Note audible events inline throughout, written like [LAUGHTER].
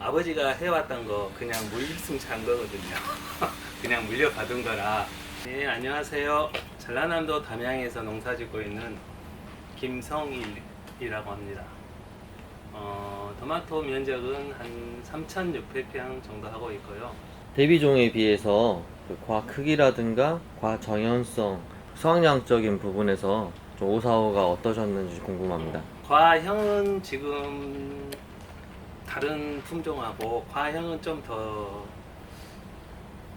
아버지가 해왔던 거 그냥 물승찬 거거든요. [LAUGHS] 그냥 물려받은 거라. 네, 안녕하세요. 전라남도 담양에서 농사 짓고 있는 김성일이라고 합니다. 어, 토마토 면적은 한 3,600평 정도 하고 있고요. 대비종에 비해서 그 과 크기라든가 과 정연성, 수확량적인 부분에서 좀 오사오가 어떠셨는지 궁금합니다. 과형은 지금 다른 품종하고 과형은 좀 더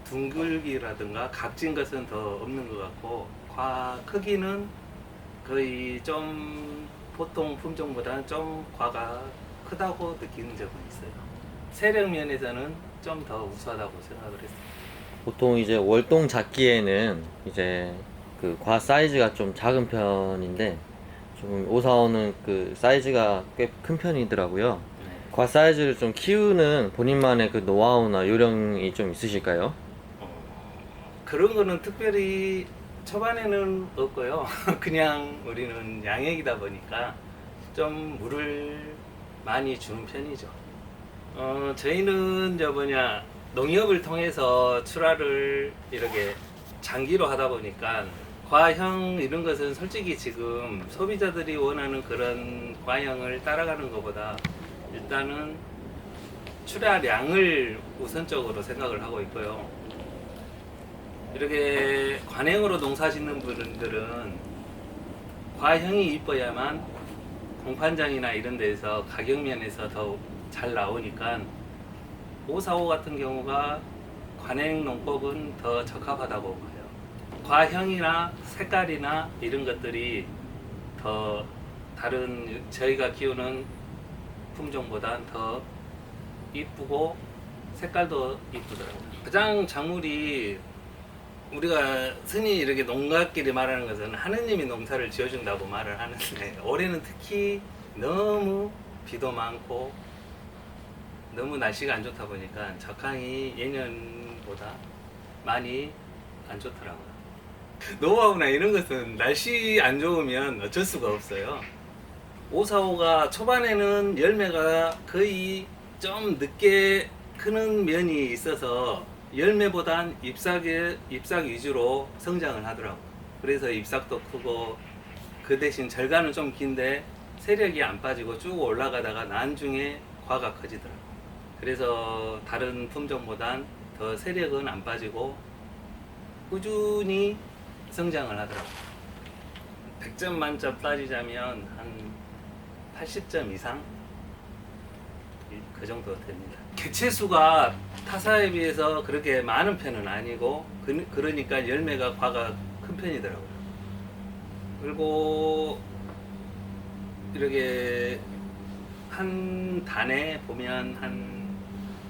둥글기라든가 각진 것은 더 없는 것 같고 과 크기는 거의 좀 보통 품종보다는 좀 과가 크다고 느끼는 점은 있어요. 세력 면에서는 좀 더 우수하다고 생각을 했어요. 보통 이제 월동 잡기에는 이제 그 과 사이즈가 좀 작은 편인데 조금 오사오는 그 사이즈가 꽤 큰 편이더라고요. 네. 과 사이즈를 좀 키우는 본인만의 그 노하우나 요령이 좀 있으실까요? 어, 그런 거는 특별히 초반에는 없고요. [LAUGHS] 그냥 우리는 양액이다 보니까 좀 물을 많이 주는 편이죠. 어, 저희는 저 뭐냐 농협을 통해서 출하를 이렇게 장기로 하다 보니까 과형 이런 것은 솔직히 지금 소비자들이 원하는 그런 과형을 따라가는 것보다 일단은 출하량을 우선적으로 생각을 하고 있고요. 이렇게 관행으로 농사 짓는 분들은 과형이 이뻐야만 공판장이나 이런 데서 가격 면에서 더 잘 나오니까 545 같은 경우가 관행 농법은 더 적합하다고 봐요. 과형이나 색깔이나 이런 것들이 더 다른 저희가 키우는 품종보다 더 이쁘고 색깔도 이쁘더라고요. 가장 작물이 우리가 흔히 이렇게 농가끼리 말하는 것은 하느님이 농사를 지어준다고 말을 하는데 [LAUGHS] 올해는 특히 너무 비도 많고 너무 날씨가 안 좋다 보니까 적항이 예년보다 많이 안 좋더라고요. 노하우나 이런 것은 날씨 안 좋으면 어쩔 수가 없어요. 545가 초반에는 열매가 거의 좀 늦게 크는 면이 있어서 열매보단 잎사귀, 잎사귀 위주로 성장을 하더라고요. 그래서 잎사귀도 크고 그 대신 절간은 좀 긴데 세력이 안 빠지고 쭉 올라가다가 나중에 과가 커지더라고요. 그래서 다른 품종보단 더 세력은 안 빠지고 꾸준히 성장을 하더라고요. 100점 만점 따지자면 한 80점 이상 이- 그 정도 됩니다. 개체 수가 타사에 비해서 그렇게 많은 편은 아니고 그, 그러니까 열매가 과가 큰 편이더라고요. 그리고 이렇게 한 단에 보면 한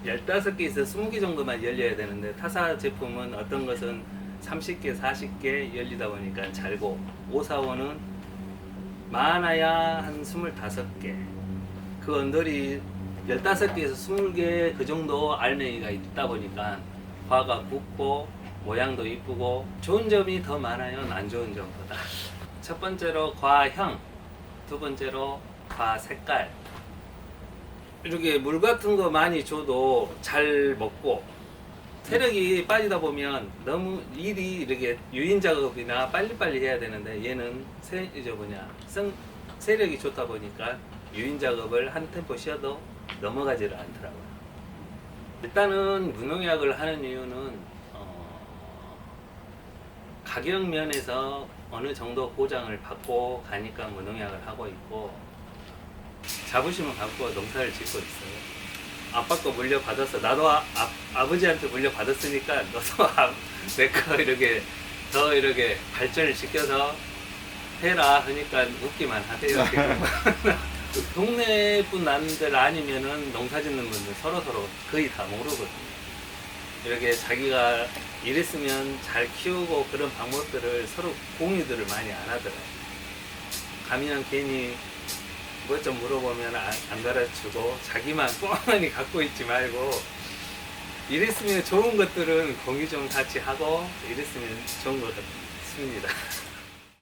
15개에서 20개 정도만 열려야 되는데 타사 제품은 어떤 것은 30개, 40개 열리다 보니까 잘고 545는 많아야 한 25개. 그 언더리 15개에서 20개 그 정도 알맹이가 있다 보니까 과가 굵고 모양도 이쁘고 좋은 점이 더 많아요. 안 좋은 점보다. 첫 번째로 과형 두 번째로 과 색깔. 이렇게 물 같은 거 많이 줘도 잘 먹고 세력이 빠지다 보면 너무 일이 이렇게 유인 작업이나 빨리빨리 해야 되는데 얘는 세 이제 뭐냐 성 세력이 좋다 보니까 유인 작업을 한 템포 쉬어도 넘어가지를 않더라고요. 일단은 무농약을 하는 이유는 어, 가격 면에서 어느 정도 보장을 받고 가니까 무농약을 하고 있고 자부심을 갖고 농사를 짓고 있어요. 아빠 거 물려받았어. 나도 아, 아, 버지한테 물려받았으니까 너도 [LAUGHS] 아, 내거 이렇게 더 이렇게 발전을 시켜서 해라 하니까 웃기만 하대요. 지금. 동네 분 남들 아니면은 농사 짓는 분들 서로 서로 거의 다 모르거든요. 이렇게 자기가 이랬으면 잘 키우고 그런 방법들을 서로 공유들을 많이 안 하더라고요. 가면 괜히 뭐좀 물어보면 안, 안 가르치고 자기만 뻔하니 갖고 있지 말고 이랬으면 좋은 것들은 공유 좀 같이 하고 이랬으면 좋은 것 같습니다.